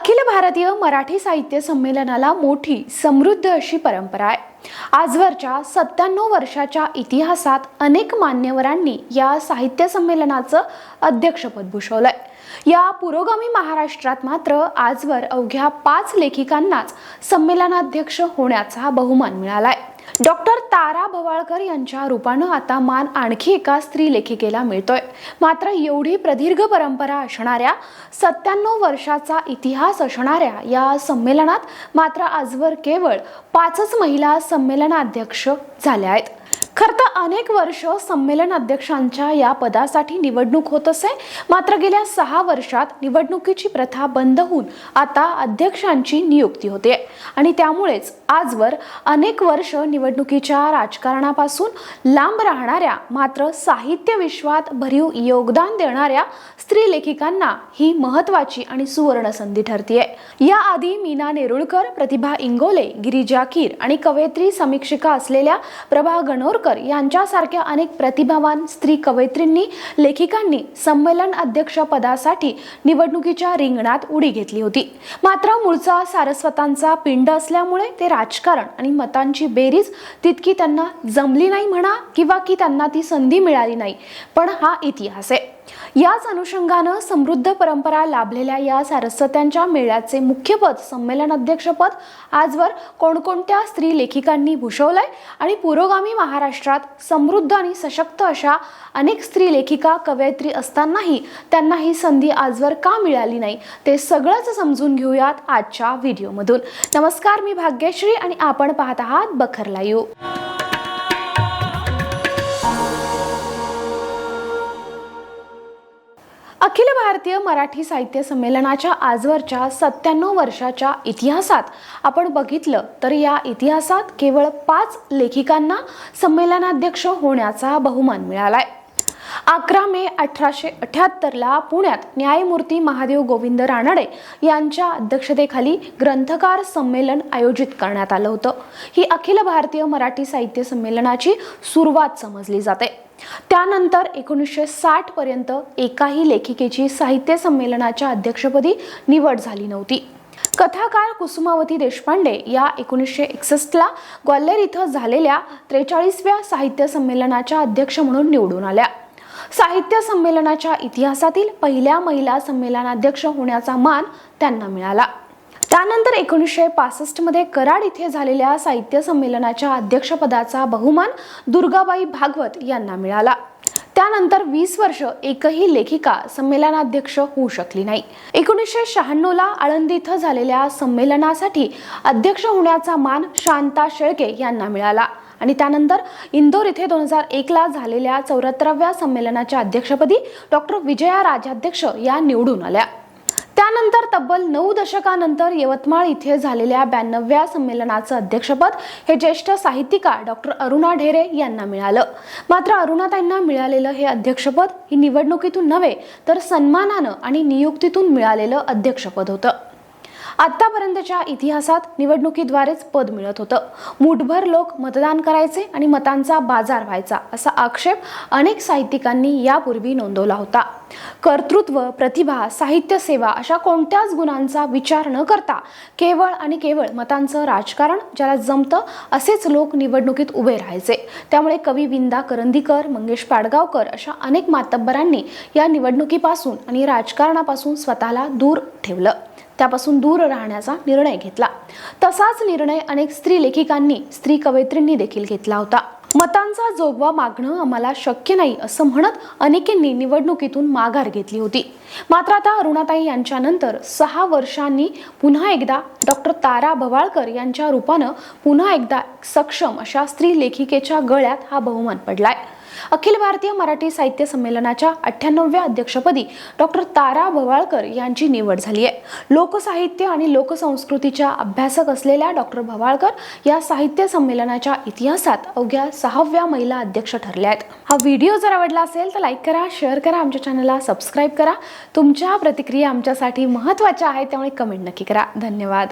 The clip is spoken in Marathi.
अखिल भारतीय मराठी साहित्य संमेलनाला मोठी समृद्ध अशी परंपरा आहे. आजवरच्या सत्त्याण्णव वर्षाच्या इतिहासात अनेक मान्यवरांनी या साहित्य संमेलनाचं अध्यक्षपद भूषवलंय. या पुरोगामी महाराष्ट्रात मात्र आजवर अवघ्या पाच लेखिकांनाच संमेलनाध्यक्ष होण्याचा बहुमान मिळालाय. डॉक्टर तारा भवाळकर यांच्या रूपानं आता मान आणखी एका स्त्री लेखिकेला मिळतोय. मात्र एवढी प्रदीर्घ परंपरा असणाऱ्या सत्त्याण्णव वर्षाचा इतिहास असणाऱ्या या संमेलनात मात्र आजवर केवळ पाचच महिला संमेलनाध्यक्ष झाल्या आहेत. खरं तर अनेक वर्ष संमेलन अध्यक्षांच्या या पदासाठी निवडणूक होत असे. मात्र गेल्या सहा वर्षात निवडणुकीची प्रथा बंद होऊन आता अध्यक्षांची नियुक्ती होते. आणि त्यामुळेच आजवर अनेक वर्ष निवडणुकीच्या राजकारणापासून लांब राहणाऱ्या मात्र साहित्य विश्वात भरीव योगदान देणाऱ्या स्त्री लेखिकांना ही महत्वाची आणि सुवर्ण संधी ठरतीये. याआधी मीना नेरुळकर प्रतिभा इंगोले गिरिजा कीर आणि कवयित्री समीक्षिका असलेल्या प्रभा गणोरकर यांच्यासारख्या अनेक प्रतिभावान स्त्री कवयित्रींनी लेखिकांनी संमेलन अध्यक्ष पदासाठी निवडणुकीच्या रिंगणात उडी घेतली होती. मात्र मूळचा सारस्वतांचा पिंड असल्यामुळे ते राजकारण आणि मतांची बेरीज तितकी त्यांना जमली नाही म्हणा किंवा की त्यांना ती संधी मिळाली नाही. पण हा इतिहास आहे. याच अनुषंगानं समृद्ध परंपरा लाभलेल्या या सारस्वत्यांच्या मेळ्याचे मुख्यपद संमेलन अध्यक्षपद आजवर कोणकोणत्या स्त्री लेखिकांनी भूषवलंय आणि पुरोगामी महाराष्ट्रात समृद्ध आणि सशक्त अशा अनेक स्त्री लेखिका कवयित्री असतानाही त्यांना ही संधी आजवर का मिळाली नाही ते सगळंच समजून घेऊयात आजच्या व्हिडिओमधून. नमस्कार मी भाग्यश्री आणि आपण पाहत आहात बखरला यू अखिल भारतीय मराठी साहित्य संमेलनाच्या आजवरच्या सत्त्याण्णव वर्षाच्या इतिहासात आपण बघितलं तर या इतिहासात केवळ पाच लेखिकांना संमेलनाध्यक्ष होण्याचा बहुमान मिळालाय. अकरा मे अठराशे अठ्याहत्तरला पुण्यात न्यायमूर्ती महादेव गोविंद रानडे यांच्या अध्यक्षतेखाली ग्रंथकार संमेलन आयोजित करण्यात आलं होतं. ही अखिल भारतीय मराठी साहित्य संमेलनाची सुरुवात समजली जाते. त्यानंतर एकोणीसशे साठ पर्यंत एकाही लेखिकेची साहित्य संमेलनाच्या अध्यक्षपदी निवड झाली नव्हती. कथाकार कुसुमावती देशपांडे या एकोणीसशे एकसष्टला ग्वाल्हेर इथं झालेल्या त्रेचाळीसव्या साहित्य संमेलनाच्या अध्यक्ष म्हणून निवडून आल्या. साहित्य संमेलनाच्या इतिहासातील पहिल्या महिला संमेलनाध्यक्ष होण्याचा मान त्यांना मिळाला. त्यानंतर एकोणीसशे पासष्टमध्ये कराड इथे झालेल्या साहित्य संमेलनाच्या अध्यक्षपदाचा बहुमान दुर्गाबाई भागवत यांना मिळाला. त्यानंतर वीस वर्ष एकही लेखिका संमेलनाध्यक्ष होऊ शकली नाही. एकोणीसशे शहाण्णव ला आळंदी इथं झालेल्या संमेलनासाठी अध्यक्ष होण्याचा मान शांता शेळके यांना मिळाला. आणि त्यानंतर इंदोर इथे दोन हजार एकला झालेल्या चौऱ्याहत्तराव्या संमेलनाच्या अध्यक्षपदी डॉक्टर विजया राजाध्यक्ष या निवडून आल्या. त्यानंतर तब्बल नऊ दशकानंतर यवतमाळ इथे झालेल्या ब्याण्णव्या संमेलनाचं अध्यक्षपद हे ज्येष्ठ साहित्यिका डॉक्टर अरुणा ढेरे यांना मिळालं. मात्र अरुणाताईंना मिळालेलं हे अध्यक्षपद ही निवडणुकीतून नव्हे तर सन्मानानं आणि नियुक्तीतून मिळालेलं अध्यक्षपद होतं. आतापर्यंतच्या इतिहासात निवडणुकीद्वारेच पद मिळत होतं. मुठभर लोक मतदान करायचे आणि मतांचा बाजार व्हायचा असा आक्षेप अनेक साहित्यिकांनी यापूर्वी नोंदवला होता. कर्तृत्व प्रतिभा साहित्य सेवा अशा कोणत्याच गुणांचा विचार न करता केवळ आणि केवळ मतांचं राजकारण ज्याला जमतं असेच लोक निवडणुकीत उभे राहायचे. त्यामुळे कवी विंदा करंदीकर मंगेश पाडगावकर अशा अनेक मातब्बरांनी या निवडणुकीपासून आणि राजकारणापासून स्वतःला दूर ठेवलं. त्यापासून दूर राहण्याचा निर्णय घेतला. तसाच निर्णय अनेक स्त्री लेखिकांनी स्त्री कवयित्रींनी देखील घेतला होता. मतांचा जोगवा मागणं आम्हाला शक्य नाही असं म्हणत अनेकांनी निवडणुकीतून माघार घेतली होती. मात्र आता अरुणाताई यांच्यानंतर सहा वर्षांनी पुन्हा एकदा डॉक्टर तारा भवाळकर यांच्या रूपानं पुन्हा एकदा सक्षम अशा स्त्री लेखिकेच्या गळ्यात हा बहुमान पडलाय. अखिल भारतीय मराठी साहित्य संमेलनाच्या अठ्ठ्याण्णव्या अध्यक्षपदी डॉक्टर तारा भवाळकर यांची निवड झाली आहे. लोकसाहित्य आणि लोकसंस्कृतीच्या अभ्यासक असलेल्या डॉक्टर भवाळकर या साहित्य संमेलनाच्या इतिहासात अवघ्या सहाव्या महिला अध्यक्ष ठरल्या आहेत. हा व्हिडिओ जर आवडला असेल तर लाईक करा शेअर करा आमच्या चॅनलला सबस्क्राईब करा. तुमच्या प्रतिक्रिया आमच्यासाठी महत्त्वाच्या आहेत त्यामुळे कमेंट नक्की करा. धन्यवाद.